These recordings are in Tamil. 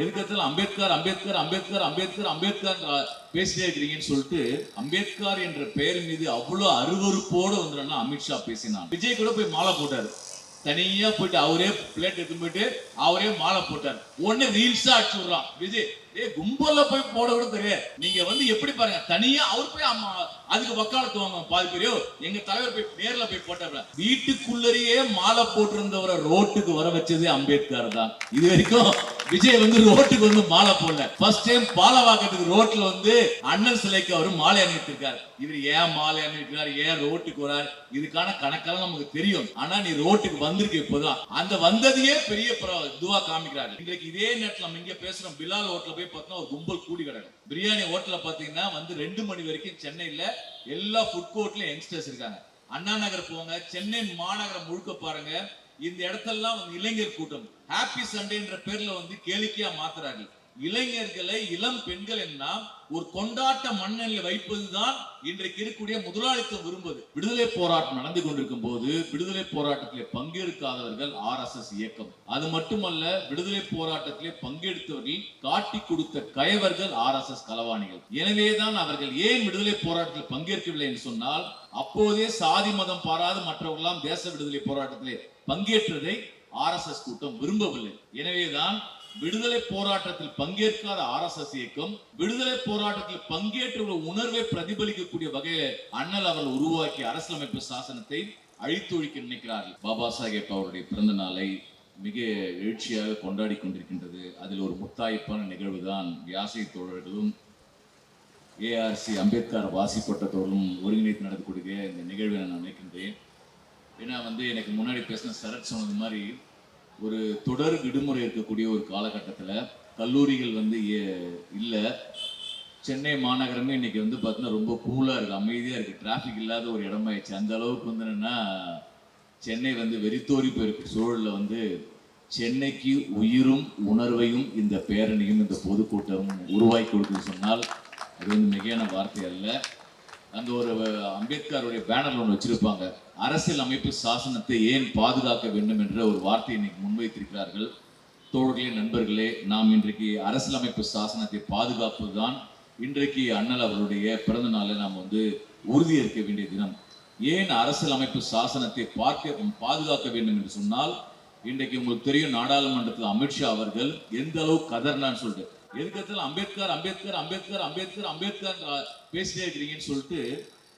எதுக்கத்தில் அம்பேத்கர் அம்பேத்கர் அம்பேத்கர் அம்பேத்கர் அம்பேத்கர் பேசிட்டே இருக்கிறீங்கன்னு சொல்லிட்டு அம்பேத்கர் என்ற பெயர் மீது அவ்வளோ அருவருப்போடு வந்துடும்னா அமித்ஷா பேசினான் விஜய் கூட போய் மாலை போட்டார். தனியா போயிட்டு அவரே பிளேட் எடுத்து போயிட்டு அவரே மாலை போட்டார். உடனே ரீல்ஸா அடிச்சு விடுறான் விஜய். ஏ கும்பல்ல போய் போட கூட தெரியாது. நீங்க வந்து எப்படி பாருங்க தனியா அவர் போய் அம்மா அதுக்கு வக்காலத்து வாங்க பாதி பேரையோ எங்க தலைவர் போய் நேர்ல போய் போட்டார் வீட்டுக்குள்ளேயே மாலை போட்டிருந்தவரை ரோட்டுக்கு வர வச்சது அம்பேத்கர் தான். இது வரைக்கும் விஜய் வந்து ரோட்டுக்கு வந்து மாலை போடல. ஃபர்ஸ்ட் டைம் பாலவாக்கத்துக்கு ரோட்ல வந்து அண்ணன் சிலைக்கு அவர் மாலை அணிவித்திருக்காரு இவர் ஏன் மாலை அணிவிக்கிறார்? ஏன் ரோட்டுக்கு வராரு? இதுக்கான கணக்கெல்லாம் நமக்கு தெரியும். ஆனா நீ ரோட்டுக்கு வந்திருக்க இப்போதான். அந்த வந்ததையே பெரிய பிர- இதுவா காமிக்கிறாரு. இன்றைக்கு இதே நேரத்தில் நம்ம இங்க பேசுறோம். பிலால் ஹோட்டல போய் பார்த்தா ஒரு கும்பல் கூடி கிடக்கும். பிரியாணி ஹோட்டலில் பாத்தீங்கன்னா வந்து ரெண்டு மணி வரைக்கும் சென்னையில எல்லா ஃபுட் கோர்ட்லயும் யங்ஸ்டர்ஸ் இருக்காங்க. அண்ணா நகர் போங்க சென்னை மாநகரம் முழுக்க பாருங்க. இந்த இடத்தெல்லாம் வந்து இளைஞர் கூட்டம். ஹாப்பி சண்டேன்ற பேர்ல வந்து கேளிக்கையா மாத்துறாங்க இளைஞர்களை இளம் பெண்கள் என்ன ஒரு கொண்டாட்ட மண்ணலில் வைப்பதுதான் இன்றைக்கு இருக்கக்கூடிய முதலாளித்துவம் விரும்புவது. விடுதலை போராட்டம் நடந்து கொண்டிருக்கும் போது விடுதலை போராட்டத்திலே பங்கேற்காதவர்கள் ஆர் எஸ் எஸ் இயக்கம். அது மட்டுமல்ல விடுதலை போராட்டத்திலே பங்கெடுத்தவர்கள் காட்டி கொடுத்த கயவர்கள் ஆர் எஸ் எஸ் களவாணிகள். எனவேதான் அவர்கள் ஏன் விடுதலை போராட்டத்தில் பங்கேற்கவில்லை என்று சொன்னால் அப்போதே சாதி மதம் பாராது மற்றவர்களாம் தேச விடுதலை போராட்டத்திலே பங்கேற்றதை ஆர் எஸ் எஸ் கூட்டம் விரும்பவில்லை. எனவேதான் விடுதலை போராட்டத்தில் பங்கேற்காத ஆர்எஸ்எஸ் இயக்கம் விடுதலை போராட்டத்தில் பங்கேற்ற உணர்வை பிரதிபலிக்கக்கூடிய வகையில அண்ணல் அவர்கள் உருவாக்கிய அரசியலமைப்பு சாசனத்தை அழித்தொழிக்க நினைக்கிறார்கள். பாபா சாஹேப் அவருடைய பிறந்த நாளை மிக எழுச்சியாக கொண்டாடி கொண்டிருக்கின்றது. அதில் ஒரு முத்தாய்ப்பான நிகழ்வு தான் வியாசை தோழர்களும் ஏஆர்சி அம்பேத்கர் வாசிப்பட்டதோறும் ஒருங்கிணைத்து நடத்தக்கூடிய இந்த நிகழ்வை நான் நினைக்கின்றேன். ஏன்னா வந்து எனக்கு முன்னாடி பேசின சரத் சொன்னது மாதிரி ஒரு தொடர் விடுமுறை இருக்கக்கூடிய ஒரு காலகட்டத்தில் கல்லூரிகள் வந்து இல்லை. சென்னை மாநகரமே இன்னைக்கு வந்து பார்த்தீங்கன்னா ரொம்ப கூலாக இருக்குது அமைதியாக இருக்குது டிராஃபிக் இல்லாத ஒரு இடமாயிடுச்சு. அந்த அளவுக்கு வந்து என்னென்னா சென்னை வந்து வெறித்தோறி போயிருக்க. சூழலில் வந்து சென்னைக்கு உயிரும் உணர்வையும் இந்த பேரணியும் இந்த பொதுக்கூட்டமும் உருவாக்கி கொடுக்குன்னு சொன்னால் அது வந்து மிகையான வார்த்தை அல்ல. அந்த ஒரு அம்பேத்கருடைய பேனர் ஒன்று வச்சிருப்பாங்க. அரசியல் அமைப்பு சாசனத்தை ஏன் பாதுகாக்க வேண்டும் என்ற ஒரு வார்த்தையை இன்னைக்கு முன்வைத்திருக்கிறார்கள். தோழர்களே நண்பர்களே நாம் இன்றைக்கு அரசியலமைப்பு சாசனத்தை பாதுகாப்பதுதான் இன்றைக்கு அண்ணல் அவருடைய பிறந்த நாளை நாம் வந்து உறுதியேற்க வேண்டிய தினம். ஏன் அரசியலமைப்பு சாசனத்தை பார்க்க பாதுகாக்க வேண்டும் என்று சொன்னால் இன்றைக்கு உங்களுக்கு தெரியும் நாடாளுமன்றத்தில் அமித்ஷா அவர்கள் எந்த அளவு கதர்னான்னு சொல்லிட்டு. எதுக்கத்தில் அம்பேத்கர் அம்பேத்கர் அம்பேத்கர் அம்பேத்கர் அம்பேத்கர் பேசிட்டே இருக்கிறீங்கன்னு சொல்லிட்டு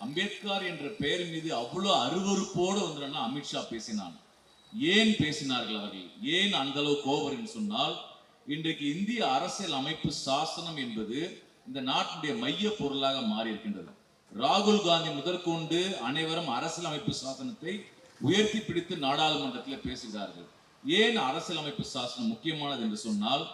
அம்பேத்கர் என்ற பெயர் மீது அவ்வளவு அருவருப்போடு வந்துடும்னா அமித்ஷா பேசினான் ஏன் பேசினார்கள் அவர்கள்? ஏன் அந்த அளவு கோபர் என்று சொன்னால் இன்றைக்கு இந்திய அரசியல் அமைப்பு சாசனம் என்பது இந்த நாட்டினுடைய மைய பொருளாக மாறி இருக்கின்றது ராகுல் காந்தி முதற்கொண்டு அனைவரும் அரசியல் அமைப்பு சாசனத்தை உயர்த்தி பிடித்து நாடாளுமன்றத்தில் பேசுகிறார்கள். ஏன் அரசியல் அமைப்பு சாசனம் முக்கியமானது என்று சொன்னால்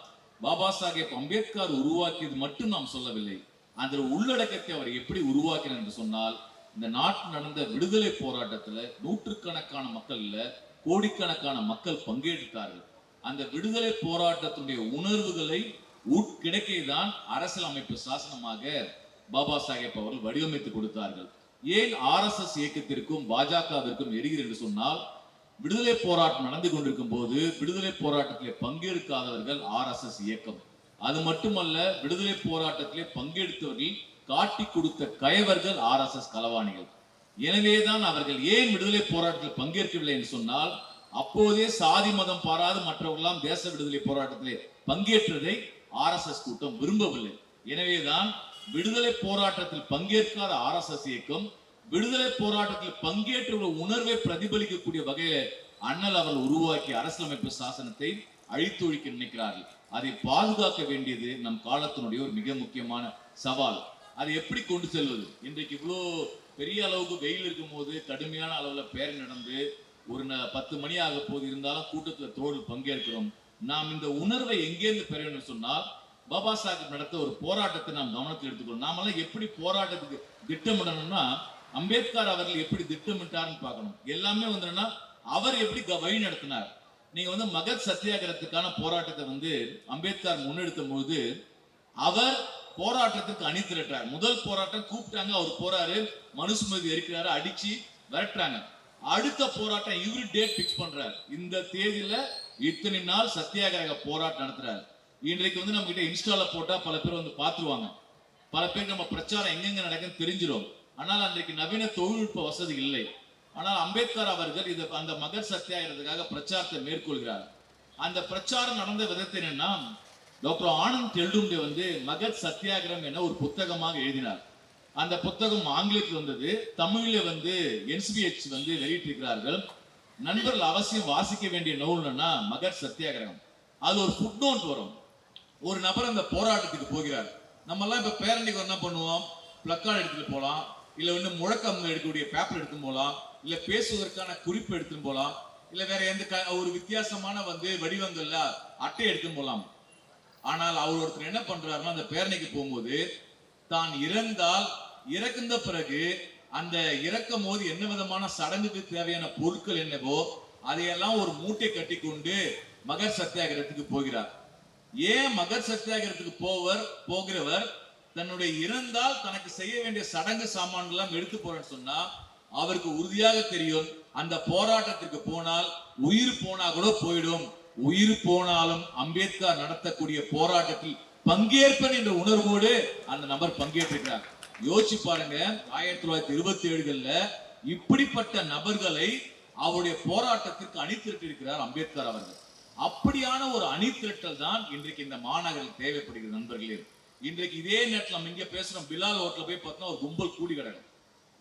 பாபா சாஹேப் அம்பேத்கர் உருவாக்கியது மட்டும் நாம் சொல்லவில்லை. அந்த உள்ளடக்கத்தை அவர் எப்படி உருவாக்கினார் என்று சொன்னால் இந்த நாட்டில் நடந்த விடுதலை போராட்டத்துல நூற்றுக்கணக்கான மக்கள் இல்ல கோடிக்கணக்கான மக்கள் பங்கேற்றார்கள் அந்த விடுதலை போராட்டத்துடைய உணர்வுகளை உட்கிடக்கை தான் அரசியல் அமைப்பு சாசனமாக பாபா சாஹேப் அவர்கள் வடிவமைத்து கொடுத்தார்கள். ஏன் ஆர்எஸ்எஸ் இயக்கத்திற்கும் பாஜகவிற்கும் எரிகிறது என்று சொன்னால் விடுதலை போராட்டம் நடந்து கொண்டிருக்கும் போது விடுதலை போராட்டத்திலே பங்கேற்காதவர்கள் ஆர்எஸ்எஸ் இயக்கம். அது மட்டுமல்ல விடுதலை போராட்டத்திலே பங்கெடுத்தவர்கள் காட்டி கொடுத்த கயவர்கள் ஆர்எஸ்எஸ் களவாணிகள். எனவேதான் அவர்கள் ஏன் விடுதலை போராட்டத்தில் பங்கேற்கவில்லை என்று சொன்னால் அப்போதே சாதி மதம் பாராது மற்றவர்களாம் தேச விடுதலை போராட்டத்திலே பங்கேற்றதை ஆர்எஸ்எஸ் கூட்டம் விரும்பவில்லை. எனவேதான் விடுதலை போராட்டத்தில் பங்கேற்காத ஆர்எஸ்எஸ் இயக்கம் விடுதலை போராட்டத்தில் பங்கேற்ற உணர்வை பிரதிபலிக்கக்கூடிய வகையில அண்ணல் அவர்கள் உருவாக்கிய அரசியலமைப்பு சாசனத்தை அழித்தொழிக்க நினைக்கிறார்கள். அதை பாதுகாக்க வேண்டியது நம் காலத்தினுடைய ஒரு மிக முக்கியமான சவால். அதை எப்படி கொண்டு செல்வது? இன்றைக்கு இவ்வளோ பெரிய அளவுக்கு வெயில் இருக்கும் போது கடுமையான அளவுல பேர் நடந்து ஒரு ந- பத்து மணி ஆக போது இருந்தாலும் கூட்டத்தில் தோடு பங்கேற்கிறோம். நாம் இந்த உணர்வை எங்கேருந்து பெற வேண்டும் சொன்னால் பாபா சாஹிப் நடத்த ஒரு போராட்டத்தை நாம் கவனத்தில் எடுத்துக்கணும் நாமெல்லாம் எப்படி போராட்டத்துக்கு திட்டமிடணும்னா அம்பேத்கர் அவர்கள் எப்படி திட்டமிட்டார்னு பார்க்கணும். எல்லாமே வந்துன்னா அவர் எப்படி வழி நடத்தினார். நீங்க வந்து மகத் சத்தியாகிரகத்துக்கான போராட்டத்தை வந்து அம்பேத்கர் முன்னெடுத்தும் போது அவர் போராட்டத்துக்கு அணி திரட்டார். முதல் போராட்டம் கூப்பிட்டாங்க அவர் போறாரு மனுஷ்மதி இருக்கிறாரு அடிச்சு விரட்டுறாங்க. அடுத்த போராட்டம் இவரு டேட் பிக்ஸ் பண்றாரு. இந்த தேதியில இத்தனை நாள் சத்தியாகிரக போராட்டம் நடத்துறாரு. இன்றைக்கு வந்து நம்ம கிட்ட இன்ஸ்டால போட்டா பல பேர் வந்து பாத்துருவாங்க பல பேர் நம்ம பிரச்சாரம் எங்கெங்க நடக்குன்னு தெரிஞ்சிடும். ஆனால் அன்றைக்கு நவீன தொழில்நுட்ப வசதி இல்லை. ஆனால் அம்பேத்கர் அவர்கள் இது அந்த மகர் சத்தியாகிறதுக்காக பிரச்சாரத்தை மேற்கொள்கிறார். அந்த பிரச்சாரம் நடந்த விதத்தை என்னன்னா டாக்டர் ஆனந்த் டெல்டும்டே வந்து மகத் சத்தியாகிரம் என ஒரு புத்தகமாக எழுதினார். அந்த புத்தகம் ஆங்கிலத்தில் வந்தது. தமிழில் வந்து என்சிபிஹெச் வந்து வெளியிட்டிருக்கிறார்கள். நண்பர்கள் அவசியம் வாசிக்க வேண்டிய நூல்னா மகர் சத்தியாகிரகம். அது ஒரு ஃபுட் நோட் வரும். ஒரு நபர் அந்த போராட்டத்துக்கு போகிறார். நம்மெல்லாம் இப்போ பேரண்டிக்கு என்ன பண்ணுவோம்? பிளக்கார்டு எடுத்துகிட்டு போகலாம். இல்லை வந்து முழக்கம் எடுக்கக்கூடிய பேப்பர் எடுத்துட்டு போகலாம் இல்லை பேசுவதற்கான குறிப்பு எடுத்துட்டு போகலாம் இல்லை வேற எந்த க- ஒரு வித்தியாசமான வந்து வடிவங்கள்ல அட்டை எடுத்துட்டு போகலாம் ஆனால் அவர் ஒருத்தர் என்ன பண்றாருன்னா அந்த பேரணிக்கு போகும்போது தான் இறந்தால் இறக்குந்த பிறகு அந்த இறக்கும் போது என்ன விதமான சடங்குக்கு தேவையான பொருட்கள் என்னவோ அதையெல்லாம் ஒரு மூட்டை கட்டி கொண்டு மகர் சத்தியாகிரகத்துக்கு போகிறார். ஏன் மகர் சத்தியாகிரகத்துக்கு போவர் போகிறவர் தன்னுடைய இறந்தால் தனக்கு செய்ய வேண்டிய சடங்கு சாமான்கள் எல்லாம் எடுத்து போறேன்னு சொன்னா அவருக்கு உறுதியாக தெரியும் அந்த போராட்டத்திற்கு போனால் உயிர் போனா கூட போயிடும். உயிர் போனாலும் அம்பேத்கர் நடத்தக்கூடிய போராட்டத்தில் பங்கேற்பேன் என்ற உணர்வோடு அந்த நபர் பங்கேற்றிருக்கிறார். யோசிச்சு பாருங்க ஆயிரத்தி தொள்ளாயிரத்தி இருபத்தி ஏழுகள்ல இப்படிப்பட்ட நபர்களை அவருடைய போராட்டத்திற்கு அணிதிரட்டிருக்கிறார் அம்பேத்கர் அவர்கள். அப்படியான ஒரு அணிதிரட்டல் தான் இன்றைக்கு இந்த மாநகரில் தேவைப்படுகிறது நண்பர்களே. இன்றைக்கு இதே நேரத்தில் நம்ம இங்கே பேசுகிறோம் பிலால் ஹோட்டலில் போய் பார்த்தோம்னா ஒரு கும்பல் கூடி கிடக்கும்.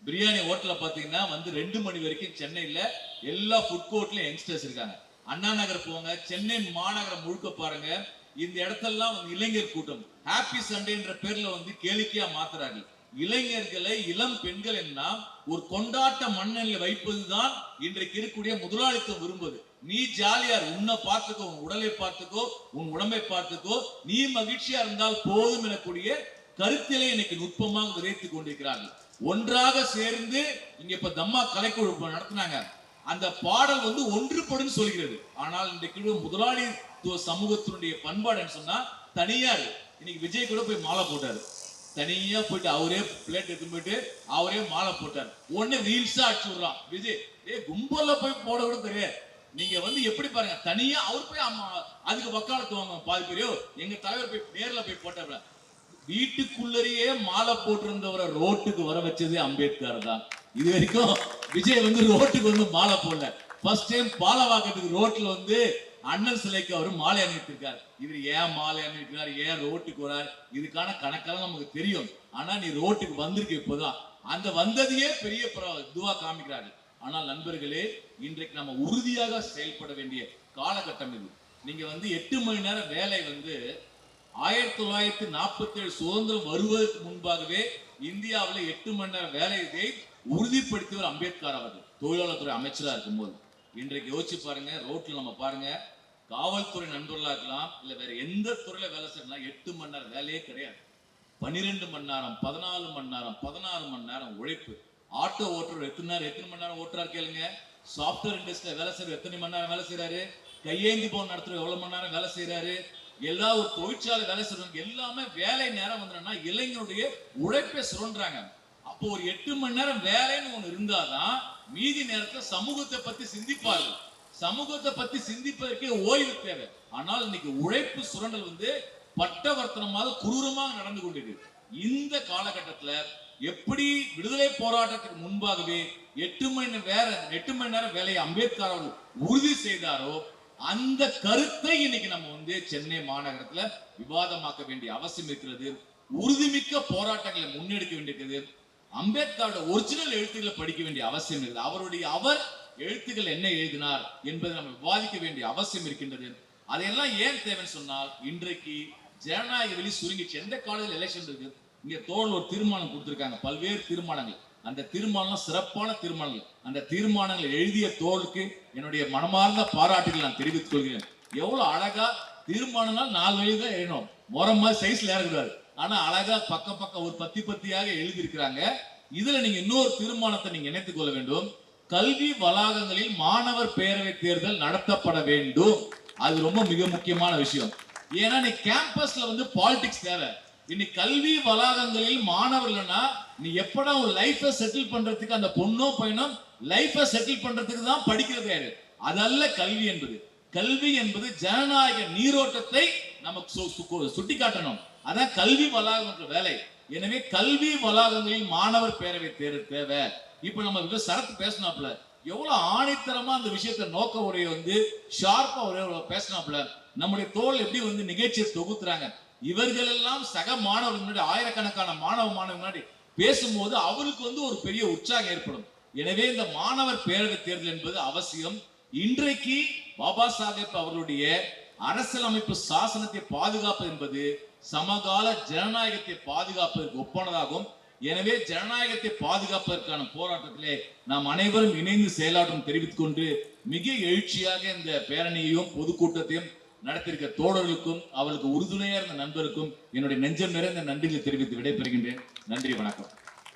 பிரியாணி ஹோட்டலில் பார்த்தீங்கன்னா வந்து ரெண்டு மணி வரைக்கும் சென்னையில் எல்லா ஃபுட் கோர்ட்லையும் யங்ஸ்டர்ஸ் இருக்காங்க. அண்ணா நகர் போங்க சென்னை மாநகரம் முழுக்க பாருங்க. இந்த இடத்தெல்லாம் வந்து இளைஞர் கூட்டம். ஹாப்பி சண்டேன்ற பேர்ல வந்து கேளிக்கையா மாத்துறாங்க இளைஞர்களை இளம் பெண்கள் என்ன ஒரு கொண்டாட்ட மண்ணலில் வைப்பதுதான் இன்றைக்கு இருக்கக்கூடிய முதலாளித்துவம் விரும்புது. நீ ஜாலியா உன்னை பார்த்துக்கோ உன் உடலை பார்த்துக்கோ உன் உடம்பை பார்த்துக்கோ. நீ மகிழ்ச்சியா இருந்தால் போதும் எனக்கூடிய கருத்திலே இன்னைக்கு நுட்பமாக விரைத்து கொண்டிருக்கிறார்கள். ஒன்றாக சேர்ந்து இங்க இப்ப தம்மா கலைக்குழு நடத்தினாங்க. அந்த பாடல் வந்து ஒன்றுபடும் சொல்கிறது. ஆனால் இன்றைக்கு முதலாளித்துவ சமூகத்தினுடைய பண்பாடுன்னு சொன்னா தனியார் இன்னைக்கு விஜய் கூட போய் மாலை போட்டாரு. தனியா போயிட்டு அவரே பிளேட் எடுத்து போயிட்டு அவரே மாலை போட்டார். உடனே ரீல்ஸா அடிச்சு விடுறான். விஜய் ஏ கும்பல்ல போய் போட கூட தெரியாது. நீங்க வந்து எப்படி பாருங்க தனியா அவர் போய் அம்மா அதுக்கு வக்காலத்து வாங்க பாதி பேரையோ எங்க தலைவர் போய் நேர்ல போய் போட்டார் வீட்டுக்குள்ளேயே மாலை போட்டிருந்தவரை ரோட்டுக்கு வர வச்சதே அம்பேத்கர் தான். இது வரைக்கும் விஜய் வந்து ரோட்டுக்கு வந்து மாலை போடல. ஃபர்ஸ்ட் டைம் பாலவாக்கத்துக்கு ரோட்ல வந்து அண்ணன் சிலைக்கு அவர் மாலை அணிவித்திருக்கார். இவர் ஏன் மாலை அணிவிக்கிறார் ஏன் ரோட்டுக்கு வரார் இதுக்கான கணக்கெல்லாம் நமக்கு தெரியும். ஆனா நீ ரோட்டுக்கு வந்திருக்க இப்போதான். அந்த வந்ததையே பெரிய பிர- இதுவா காமிக்கிறாரு. ஆனால் நண்பர்களே இன்றைக்கு நம்ம உறுதியாக செயல்பட வேண்டிய காலகட்டம் இது நீங்க வந்து எட்டு மணி நேரம் வேலை வந்து ஆயிரத்தி தொள்ளாயிரத்தி நாற்பத்தி ஏழு சுதந்திரம் வருவதற்கு முன்பாகவே இந்தியாவில் எட்டு மணி நேரம் வேலையை உறுதிப்படுத்தியவர் அம்பேத்கர் அவர்கள் தொழிலாளர் துறை அமைச்சராக இருக்கும்போது. இன்றைக்கு யோசிச்சு பாருங்க ரோட்ல நம்ம பாருங்க காவல்துறை நண்பர்களாக இருக்கலாம் இல்லை வேற எந்த துறையில வேலை செய்யலாம் எட்டு மணி நேரம் வேலையே கிடையாது. பன்னிரெண்டு மணி நேரம் பதினாலு மணி நேரம் பதினாறு மணி நேரம் உழைப்பு. ஆட்டோ ஓட்டுறவர் எத்தனை நேரம் எத்தனை மணி நேரம் ஓட்டுறாரு கேளுங்க. சாஃப்ட்வேர் இண்டஸ்ட்ரியில் வேலை செய்யற எத்தனை மணி நேரம் வேலை செய்யறாரு கையேந்தி போன் நடத்துற எவ்வளவு மணி நேரம் வேலை செய்யறாரு எல்லா ஒரு தொழிற்சாலை வேலை செய்யறவங்க எல்லாமே வேலை நேரம் வந்துடும்னா இளைஞருடைய உழைப்பை சுரண்டுறாங்க. அப்போ ஒரு எட்டு மணி நேரம் வேலைன்னு ஒண்ணு இருந்தாதான் மீதி நேரத்தை சமூகத்தை பத்தி சிந்திப்பார்கள் சமூகத்தை பத்தி சிந்திப்பதற்கே ஓய்வு தேவை. ஆனால் இன்னைக்கு உழைப்பு சுரண்டல் வந்து பட்டவர்த்தனமாக குரூரமாக நடந்து கொண்டிருக்கு. இந்த காலகட்டத்துல எப்படி விடுதலை போராட்டத்துக்கு முன்பாகவே எட்டு மணி நேரம் வேற எட்டு மணி நேரம் வேலையை அம்பேத்கர் அவர்கள் உறுதி செய்தாரோ அந்த கருத்தை இன்னைக்கு நம்ம வந்து சென்னை மாநகரத்துல விவாதமாக்க வேண்டிய அவசியம் இருக்கிறது உறுதிமிக்க போராட்டங்களை முன்னெடுக்க வேண்டியிருக்கிறது. அம்பேத்கரோட ஒரிஜினல் எழுத்துக்களை படிக்க வேண்டிய அவசியம் இருக்குது. அவருடைய அவர் எழுத்துக்கள் என்ன எழுதினார் என்பதை நம்ம விவாதிக்க வேண்டிய அவசியம் இருக்கின்றது. அதையெல்லாம் ஏன் தேவைன்னு சொன்னால் இன்றைக்கு ஜனநாயக வெளி சுருங்கிச்சு எந்த காலேஜில் எலெக்ஷன் இருக்குது இங்க தோல் ஒரு தீர்மானம் கொடுத்திருக்காங்க. பல்வேறு தீர்மானங்கள். அந்த தீர்மானம் சிறப்பான தீர்மானங்கள். அந்த தீர்மானங்களை எழுதிய தோளுக்கு என்னுடைய மனமார்ந்த பாராட்டுகள் நான் தெரிவித்துக் கொள்கிறேன். எவ்வளவு அழகா தீர்மானம்னால் நாலு வயது தான் எழுதணும். முறை மாதிரி சைஸ்ல இறங்குறாரு ஆனா அழகா பக்க பக்கம் ஒரு பத்தி பத்தியாக எழுதியிருக்கிறாங்க. இதுல நீங்க இன்னொரு தீர்மானத்தை நீங்க இணைத்துக் கொள்ள வேண்டும். கல்வி வளாகங்களில் மாணவர் பேரவை தேர்தல் நடத்தப்பட வேண்டும். அது ரொம்ப மிக முக்கியமான விஷயம். ஏன்னா நீ கேம்பஸ்ல வந்து பாலிடிக்ஸ் தேவை. இன்னைக்கு கல்வி வளாகங்களில் மாணவர்கள்னா நீ எப்படா உன் லைஃபை செட்டில் பண்றதுக்கு அந்த பொண்ணோ பையனும் லைஃபை செட்டில் பண்றதுக்கு தான் படிக்கிறது யாரு? அதல்ல கல்வி என்பது. கல்வி என்பது ஜனநாயக நீரோட்டத்தை நமக்கு சு- சு- சுட்டி காட்டணும் அதான் கல்வி வளாகம் வேலை. எனவே கல்வி வளாகங்களில் மாணவர் பேரவை தேர் தேவை. இப்ப நம்ம சரத்து பேசினாப்ல எவ்வளவு ஆணித்தரமா அந்த விஷயத்த நோக்க உடைய வந்து ஷார்ப்பா ஒரே ஒரு பேசினாப்ல நம்முடைய தோல் எப்படி வந்து நிகழ்ச்சியை தொகுத்துறாங்க? இவர்கள் எல்லாம் சக மாணவர்கள் முன்னாடி ஆயிரக்கணக்கான மாணவ மாணவ முன்னாடி பேசும்போது அவருக்கு வந்து ஒரு பெரிய உற்சாகம் ஏற்படும். எனவே இந்த மாணவர் பேரவை தேர்தல் என்பது அவசியம். இன்றைக்கு பாபா சாஹேப் அவர்களுடைய அரசியலமைப்பு சாசனத்தை பாதுகாப்பது என்பது சமகால ஜனநாயகத்தை பாதுகாப்பதற்கு ஒப்பானதாகும். எனவே ஜனநாயகத்தை பாதுகாப்பதற்கான போராட்டத்திலே நாம் அனைவரும் இணைந்து செயலாற்றும் தெரிவித்துக் கொண்டு மிக எழுச்சியாக இந்த பேரணியையும் பொதுக்கூட்டத்தையும் நடத்திருக்க தோழர்களுக்கும் அவளுக்கு உறுதுணையா இருந்த நண்பருக்கும் என்னுடைய நெஞ்சம் நிறைந்த நன்றிகளை தெரிவித்து விடைபெறுகின்றேன். நன்றி வணக்கம்.